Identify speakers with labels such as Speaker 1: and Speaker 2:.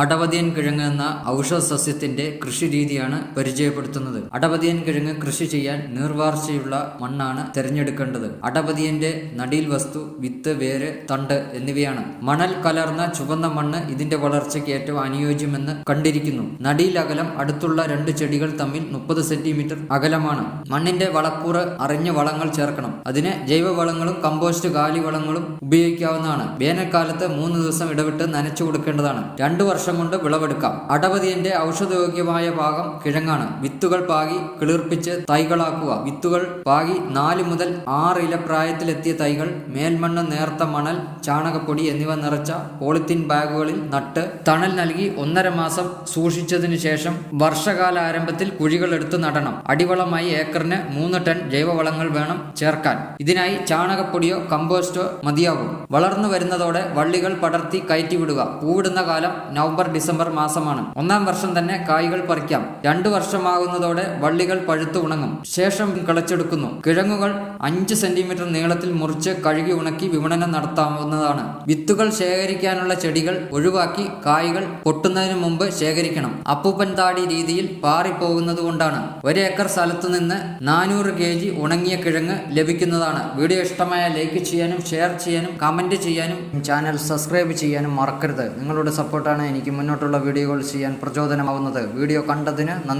Speaker 1: അടവതിയൻ കിഴങ്ങ് എന്ന ഔഷധ സസ്യത്തിന്റെ കൃഷി രീതിയാണ് പരിചയപ്പെടുത്തുന്നത്. അടവതിയൻ കിഴങ്ങ് കൃഷി ചെയ്യാൻ നീർവാർച്ചയുള്ള മണ്ണാണ് തിരഞ്ഞെടുക്കേണ്ടത്. അടവതിയന്റെ നടീൽ വസ്തു വിത്ത് വേര് തണ്ട് എന്നിവയാണ്. മണൽ കലർന്ന ചുവന്ന മണ്ണ് ഇതിന്റെ വളർച്ചയ്ക്ക് ഏറ്റവും അനുയോജ്യമെന്ന് കണ്ടിരിക്കുന്നു. നടീൽ അകലം അടുത്തുള്ള രണ്ട് ചെടികൾ തമ്മിൽ മുപ്പത് സെന്റിമീറ്റർ അകലമാണ്. മണ്ണിന്റെ വളക്കൂറ് അറിഞ്ഞ വളങ്ങൾ ചേർക്കണം. അതിന് ജൈവവളങ്ങളും കമ്പോസ്റ്റ് കാലി വളങ്ങളും ഉപയോഗിക്കാവുന്നതാണ്. വേനൽക്കാലത്ത് മൂന്ന് ദിവസം ഇടവിട്ട് നനച്ചു കൊടുക്കേണ്ടതാണ്. രണ്ടു വർഷം കൊണ്ട് വിളവെടുക്കാം. അടവതിയന്റെ ഔഷധയോഗ്യമായ ഭാഗം കിഴങ്ങാണ്. വിത്തുകൾ പാകി കിളിർപ്പിച്ച് തൈകളാക്കുക. വിത്തുകൾ പാകി നാല് മുതൽ ആറ് ഇല പ്രായത്തിലെത്തിയ തൈകൾ മേൽമണ്ണ് നേർത്ത മണൽ ചാണകപ്പൊടി എന്നിവ നിറച്ച പോളിത്തീൻ ബാഗുകളിൽ നട്ട് തണൽ നൽകി ഒന്നര മാസം സൂക്ഷിച്ചതിനു ശേഷം വർഷകാല ആരംഭത്തിൽ കുഴികൾ എടുത്ത് നടണം. അടിവളമായി ഏക്കറിന് മൂന്ന് ടൺ ജൈവവളങ്ങൾ വേണം ചേർക്കാൻ. ഇതിനായി ചാണകപ്പൊടിയോ കമ്പോസ്റ്റോ മതിയാകും. വളർന്നു വരുന്നതോടെ വള്ളികൾ പടർത്തി കയറ്റിവിടുക. പൂവിടുന്ന കാലം നവംബർ ഡിസംബർ മാസമാണ്. ഒന്നാം വർഷം തന്നെ കായ്കൾ പറിക്കാം. രണ്ടു വർഷമാകുന്നതോടെ വള്ളികൾ പഴുത്തു ഉണങ്ങും. ശേഷം കിളച്ചെടുക്കുന്നു. കിഴങ്ങുകൾ അഞ്ച് സെന്റിമീറ്റർ നീളത്തിൽ മുറിച്ച് കഴുകി ഉണക്കി വിപണനം നടത്താവുന്നതാണ്. വിത്തുകൾ ശേഖരിക്കാനുള്ള ചെടികൾ ഒഴിവാക്കി കായ്കൾ പൊട്ടുന്നതിന് മുമ്പ് ശേഖരിക്കണം. അപ്പൂപ്പൻ താടി രീതിയിൽ പാറിപ്പോകുന്നത് കൊണ്ടാണ്. ഒരേക്കർ സ്ഥലത്തു നിന്ന് നാനൂറ് കെ ജി ഉണങ്ങിയ കിഴങ്ങ് ലഭിക്കുന്നതാണ്. വീഡിയോ ഇഷ്ടമായ ലൈക്ക് ചെയ്യാനും ഷെയർ ചെയ്യാനും കമന്റ് ചെയ്യാനും ചാനൽ സബ്സ്ക്രൈബ് ചെയ്യാനും മറക്കരുത്. നിങ്ങളുടെ സപ്പോർട്ടാണ് എനിക്ക് മുന്നോട്ടുള്ള വീഡിയോകൾ ചെയ്യാൻ പ്രചോദനമാവുന്നത്. വീഡിയോ കണ്ടതിന് നന്ദി.